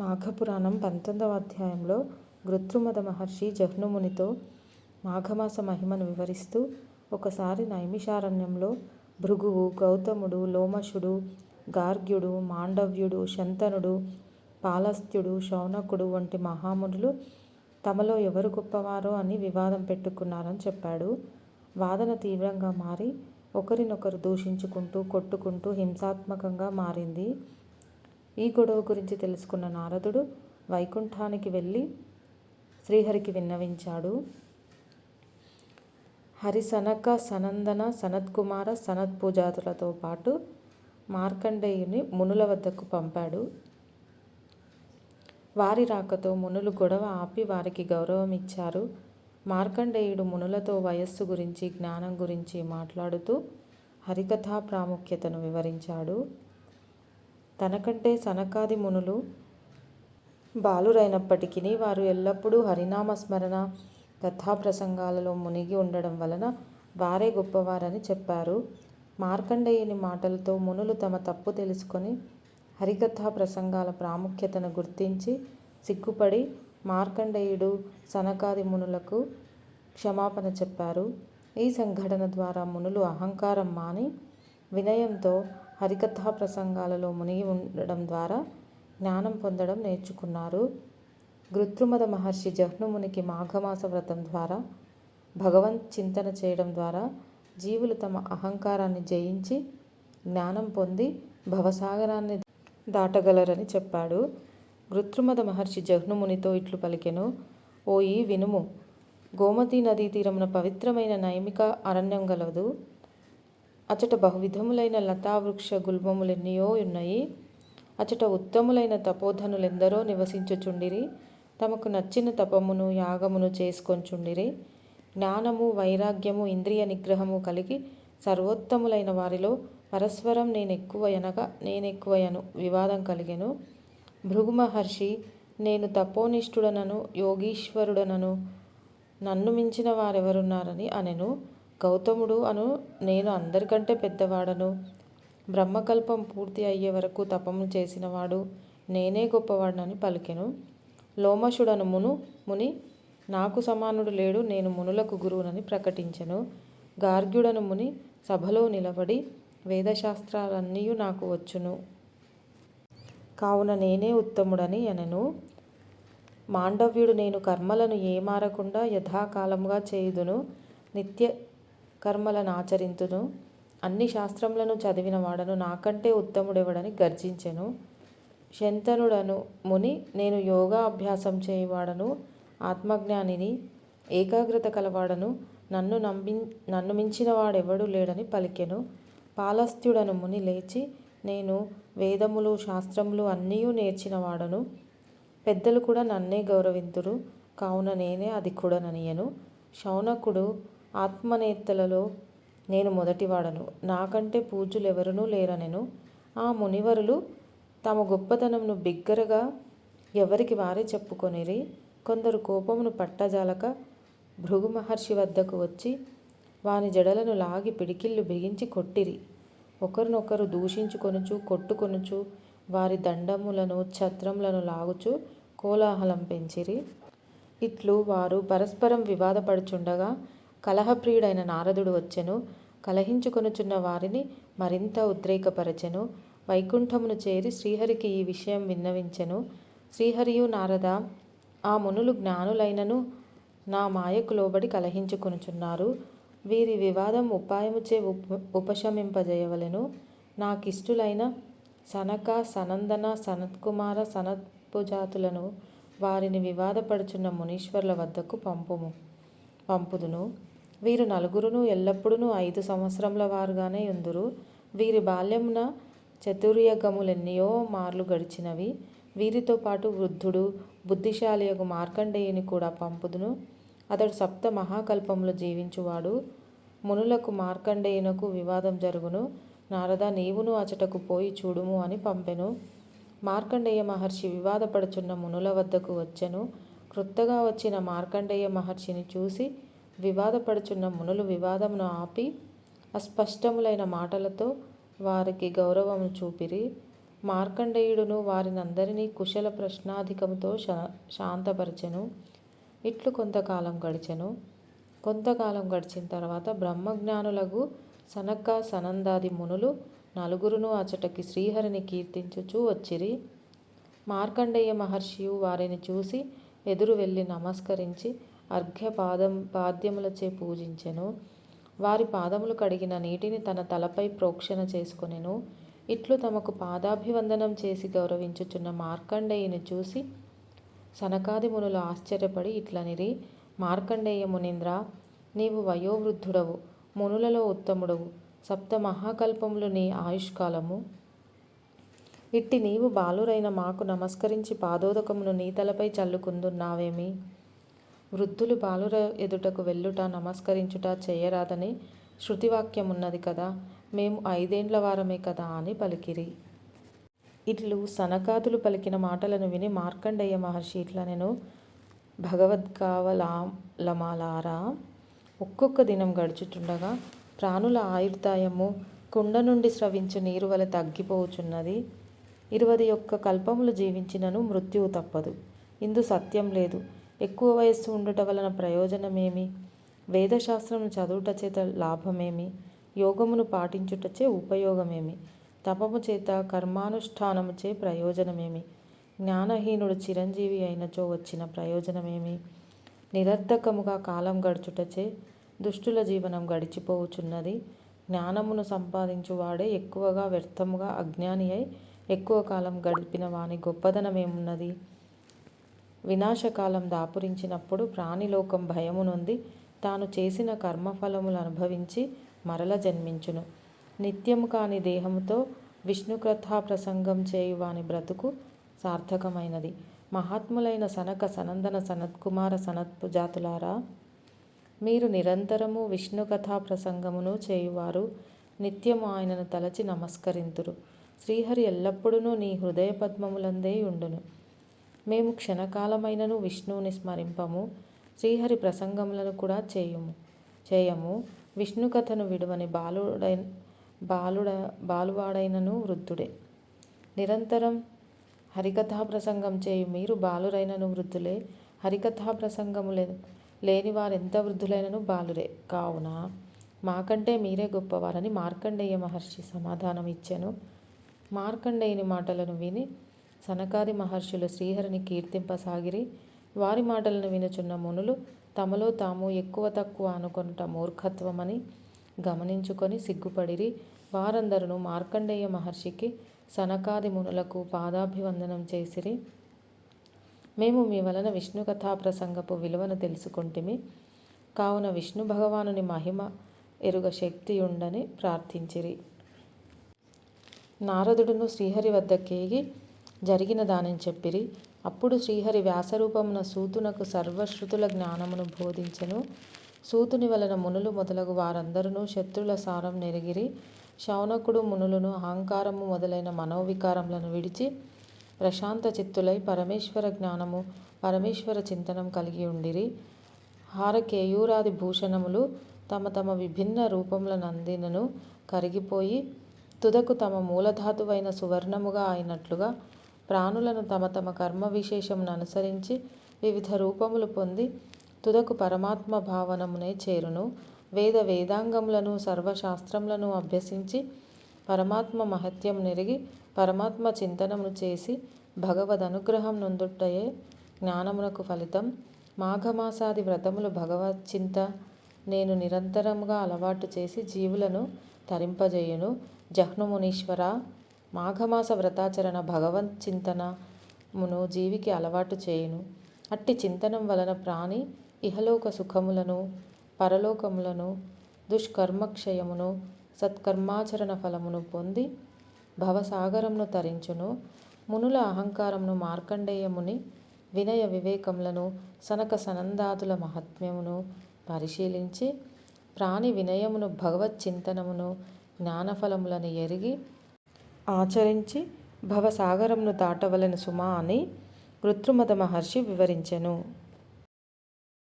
మాఘపురాణం పంతొమ్మిదవ అధ్యాయంలో గృత్రుమద మహర్షి జహ్నుమునితో మాఘమాస మహిమను వివరిస్తూ ఒకసారి నైమిషారణ్యంలో భృగువు గౌతముడు లోమశుడు గార్గ్యుడు మాండవ్యుడు శంతనుడు పాలస్త్యుడు శౌనకుడు వంటి మహామునులు తమలో ఎవరు గొప్పవారో అని వివాదం పెట్టుకున్నారని చెప్పాడు. వాదన తీవ్రంగా మారి ఒకరినొకరు దూషించుకుంటూ కొట్టుకుంటూ హింసాత్మకంగా మారింది. ఈ గొడవ గురించి తెలుసుకున్న నారదుడు వైకుంఠానికి వెళ్ళి శ్రీహరికి విన్నవించాడు. హరి సనక సనందన సనత్కుమార సనత్పూజాతులతో పాటు మార్కండేయుని మునుల వద్దకు పంపాడు. వారి రాకతో మునులు గొడవ ఆపి వారికి గౌరవం ఇచ్చారు. మార్కండేయుడు మునులతో వయస్సు గురించి జ్ఞానం గురించి మాట్లాడుతూ హరికథా ప్రాముఖ్యతను వివరించాడు. తనకంటే సనకాది మునులు బాలురైనప్పటికీ వారు ఎల్లప్పుడూ హరినామ స్మరణ కథా ప్రసంగాలలో మునిగి ఉండడం వలన వారే గొప్పవారని చెప్పారు. మార్కండేయుని మాటలతో మునులు తమ తప్పు తెలుసుకొని హరికథా ప్రసంగాల ప్రాముఖ్యతను గుర్తించి సిగ్గుపడి మార్కండేయుడు సనకాది మునులకు క్షమాపణ చెప్పారు. ఈ సంఘటన ద్వారా మునులు అహంకారం మాని వినయంతో హరికథా ప్రసంగాలలో మునిగి ఉండడం ద్వారా జ్ఞానం పొందడం నేర్చుకున్నారు. గృత్రుమద మహర్షి జహ్నుమునికి మాఘమాస వ్రతం ద్వారా భగవంత్ చింతన చేయడం ద్వారా జీవులు తమ అహంకారాన్ని జయించి జ్ఞానం పొంది భవసాగరాన్ని దాటగలరని చెప్పాడు. గృత్రుమద మహర్షి జహ్నుమునితో ఇట్లు పలికెను. ఓయి వినుము గోమతీ నదీ తీరమున పవిత్రమైన నైమిక అరణ్యం గలదు. అచట బహువిధములైన లతావృక్ష గుల్మములెన్నయో ఉన్నాయి. అచట ఉత్తములైన తపోధనులెందరో నివసించుచుండిరి. తమకు నచ్చిన తపమును యాగమును చేసుకొంచుండిరి. జ్ఞానము వైరాగ్యము ఇంద్రియ నిగ్రహము కలిగి సర్వోత్తములైన వారిలో పరస్పరం నేనెక్కువ ఎనగా నేనెక్కువయను వివాదం కలిగెను. భృగు మహర్షి నేను తపోనిష్ఠుడనను యోగీశ్వరుడనను నన్ను మించిన వారెవరున్నారని అనెను. గౌతముడు అను నేను అందరికంటే పెద్దవాడను. బ్రహ్మకల్పం పూర్తి అయ్యే వరకు తపము చేసినవాడు నేనే గొప్పవాడనని పలికెను. లోమశుడను మును ముని నాకు సమానుడు లేడు నేను మునులకు గురువునని ప్రకటించెను. గార్గ్యుడను ముని సభలో నిలబడి వేదశాస్త్రాలన్నీ నాకు వచ్చును. కావున నేనే ఉత్తముడని అనెను. మాండవ్యుడు నేను కర్మలను ఏమారకుండా యథాకాలముగా చేయుదును. నిత్య కర్మలను ఆచరింతును. అన్ని శాస్త్రములను చదివిన వాడను నాకంటే ఉత్తముడెవడని గర్జించెను. శంతనుడను ముని నేను యోగా అభ్యాసం చేయవాడను ఆత్మజ్ఞానిని ఏకాగ్రత కలవాడను నన్ను నమ్మి నన్ను మించిన వాడెవడు లేడని పలికెను. పాలస్త్యుడను ముని లేచి నేను వేదములు శాస్త్రములు అన్నీ నేర్చినవాడను. పెద్దలు కూడా నన్నే గౌరవింతురు కావున నేనే అధికుడననియను శౌనకుడు ఆత్మనేత్తలలో నేను మొదటివాడను. నాకంటే పూజ్యులెవరునూ లేరనెను ఆ మునివరులు తమ గొప్పతనమును బిగ్గరగా ఎవరికి వారే చెప్పుకొనిరి కొందరు కోపమును పట్టజాలక భృగు మహర్షి వద్దకు వచ్చి వాని జడలను లాగి పిడికిళ్ళు బిగించి కొట్టిరి. ఒకరినొకరు దూషించుకొనుచు కొట్టుకొనుచు వారి దండములను ఛత్రములను లాగుచు కోలాహలం పెంచిరి. ఇట్లు వారు పరస్పరం వివాదపడుచుండగా కలహప్రియుడైన నారదుడు వచ్చెను. కలహించుకొనుచున్న వారిని మరింత ఉద్రేకపరచెను. వైకుంఠమును చేరి శ్రీహరికి ఈ విషయం విన్నవించెను. శ్రీహరియు నారద ఆ మునులు జ్ఞానులైనను నా మాయకు లోబడి కలహించుకొనుచున్నారు. వీరి వివాదం ఉపాయముచే ఉప ఉపశమింపజేయవలెను. నాకిష్టులైన సనక సనందన సనత్కుమార సనత్పుజాతులను వారిని వివాదపడుచున్న మునీశ్వర్ల వద్దకు పంపుము పంపుదును. వీరు నలుగురును ఎల్లప్పుడూ ఐదు సంవత్సరముల వారుగానే ఉందురు వీరి బాల్యమున చతుర్యగములెన్నయో మార్లు గడిచినవి. వీరితో పాటు వృద్ధుడు బుద్ధిశాలియగు మార్కండేయుని కూడా పంపుదును. అతడు సప్త మహాకల్పంలో జీవించువాడు. మునులకు మార్కండేయునకు వివాదం జరుగును. నారద నీవును అచటకు పోయి చూడుము అని పంపెను. మార్కండేయ మహర్షి వివాదపడుచున్న మునుల వద్దకు వచ్చెను. క్రొత్తగా వచ్చిన మార్కండేయ మహర్షిని చూసి వివాదపడుచున్న మునులు వివాదమును ఆపి అస్పష్టములైన మాటలతో వారికి గౌరవము చూపిరి. మార్కండేయుడును వారినందరినీ కుశల ప్రశ్నాధికముతో శా శాంతపరచెను. ఇట్లు కొంతకాలం గడిచెను. కొంతకాలం గడిచిన తర్వాత బ్రహ్మజ్ఞానులకు సనక్క సనందాది మునులు నలుగురును అచటకి శ్రీహరిని కీర్తించుచూ వచ్చిరి. మార్కండేయ మహర్షియు వారిని చూసి ఎదురు వెళ్ళి నమస్కరించి అర్ఘ్యపాదం పాద్యములచే పూజించెను. వారి పాదములు కడిగిన నీటిని తన తలపై ప్రోక్షణ చేసుకొనెను. ఇట్లు తమకు పాదాభివందనం చేసి గౌరవించుచున్న మార్కండేయుని చూసి సనకాది మునులు ఆశ్చర్యపడి ఇట్లనిరి మార్కండేయ మునీంద్ర నీవు వయోవృద్ధుడవు మునులలో ఉత్తముడవు సప్త మహాకల్పములు నీ ఆయుష్కాలము. ఇట్టి నీవు బాలురైన మాకు నమస్కరించి పాదోదకమును నీ తలపై చల్లుకుందున్నావేమి? వృద్ధులు బాలుర ఎదుటకు వెళ్ళుట నమస్కరించుట చేయరాదని శృతివాక్యమున్నది కదా మేము ఐదేండ్ల వారమే కదా అని పలికిరి. ఇట్లు సనకాదులు పలికిన మాటలను విని మార్కండేయ మహర్షి ఇట్లా నేను భగవద్గావలాలమాలారా ఒక్కొక్క దినం గడుచుచుండగా ప్రాణుల ఆయుర్దాయము కుండ నుండి స్రవించు నీరు వలె తగ్గిపోవుచున్నది. ఇరవై ఒక్క కల్పములు జీవించినను మృత్యువు తప్పదు. ఇందు సత్యం లేదు. ఎక్కువ వయస్సు ఉండుట వలన ప్రయోజనమేమి? వేదశాస్త్రము చదువుట చేత లాభమేమి? యోగమును పాటించుటచే ఉపయోగమేమి? తపము చేత కర్మానుష్ఠానముచే ప్రయోజనమేమి? జ్ఞానహీనుడు చిరంజీవి అయినచో వచ్చిన ప్రయోజనమేమి? నిరర్ధకముగా కాలం గడుచుటచే దుష్టుల జీవనం గడిచిపోవుచున్నది. జ్ఞానమును సంపాదించువాడే ఎక్కువగా వ్యర్థముగా అజ్ఞాని అయి ఎక్కువ కాలం గడిపిన వాని గొప్పదనమేమున్నది? వినాశకాలం దాపురించినప్పుడు ప్రాణిలోకం భయమునుంది. తాను చేసిన కర్మఫలములు అనుభవించి మరల జన్మించును. నిత్యము కాని దేహముతో విష్ణుకథా ప్రసంగం చేయువాని బ్రతుకు సార్థకమైనది. మహాత్ములైన సనక సనందన సనత్కుమార సనత్పు జాతులారా మీరు నిరంతరము విష్ణుకథా ప్రసంగమును చేయువారు నిత్యము ఆయనను తలచి నమస్కరింతురు. శ్రీహరి ఎల్లప్పుడూ నీ హృదయ పద్మములందే ఉండును. మేము క్షణకాలమైనను విష్ణువుని స్మరింపము శ్రీహరి ప్రసంగములను కూడా చేయము. చేయము. విష్ణు కథను విడువని బాలుడై బాలుడ బాలువాడైనను వృద్ధుడే. నిరంతరం హరికథా ప్రసంగం చేయు మీరు బాలురైనను వృద్ధులే. హరికథా ప్రసంగము లే లేని వారెంత వృద్ధులైనను బాలురే. కావున మాకంటే మీరే గొప్పవారని మార్కండేయ మహర్షి సమాధానం ఇచ్చాను మార్కండేయుని మాటలను విని సనకాది మహర్షులు శ్రీహరిని కీర్తింపసాగిరి వారి మాటలను వినుచున్న మునులు తమలో తాము ఎక్కువ తక్కువ అనుకొనుట మూర్ఖత్వమని గమనించుకొని సిగ్గుపడిరి. వారందరూ మార్కండేయ మహర్షికి సనకాది మునులకు పాదాభివందనం చేసిరి. మేము మీ వలన విష్ణు కథా ప్రసంగపు విలువను తెలుసుకుంటుమి. కావున విష్ణు భగవానుని మహిమ ఎరుగ శక్తి ఉండని ప్రార్థించిరి. నారదుడును శ్రీహరి వద్దకేగి జరిగిన దానిని చెప్పిరి. అప్పుడు శ్రీహరి వ్యాసరూపమున సూతునకు సర్వశ్రుతుల జ్ఞానమును బోధించెను. సూతుని వలన మునులు మొదలగు వారందరూ శత్రుల సారం నెరిగిరి. శౌనకుడు మునులను అహంకారము మొదలైన మనోవికారములను విడిచి ప్రశాంత చిత్తులై పరమేశ్వర జ్ఞానము పరమేశ్వర చింతనం కలిగి ఉండిరి. హారకేయూరాది భూషణములు తమ తమ విభిన్న రూపములనందినను కరిగిపోయి తుదకు తమ మూలధాతువైన సువర్ణముగా అయినట్లుగా ప్రాణులను తమ తమ కర్మ విశేషమును అనుసరించి వివిధ రూపములు పొంది తుదకు పరమాత్మ భావనమునే చేరును. వేద వేదాంగములను సర్వశాస్త్రములను అభ్యసించి పరమాత్మ మహత్యం నెరిగి పరమాత్మ చింతనమును చేసి భగవద్ అనుగ్రహం నొందుటయే జ్ఞానమునకు ఫలితం. మాఘమాసాది వ్రతములు భగవత్ చింత నేను నిరంతరముగా అలవాటు చేసి జీవులను తరింపజేయును. జహ్నుమునీశ్వర మాఘమాస వ్రతాచరణ భగవత్ చింతనమును జీవికి అలవాటు చేయును. అట్టి చింతనం వలన ప్రాణి ఇహలోక సుఖములను పరలోకములను దుష్కర్మక్షయమును సత్కర్మాచరణ ఫలమును పొంది భవసాగరమును తరించును. మునుల అహంకారమును మార్కండేయముని వినయ వివేకములను సనక సనందాదుల మహాత్మ్యమును పరిశీలించి ప్రాణి వినయమును భగవత్ చింతనమును జ్ఞానఫలములను ఎరిగి ఆచరించి భవసాగరంను దాటవలెను సుమా అని కృత్రిమద మహర్షి వివరించెను.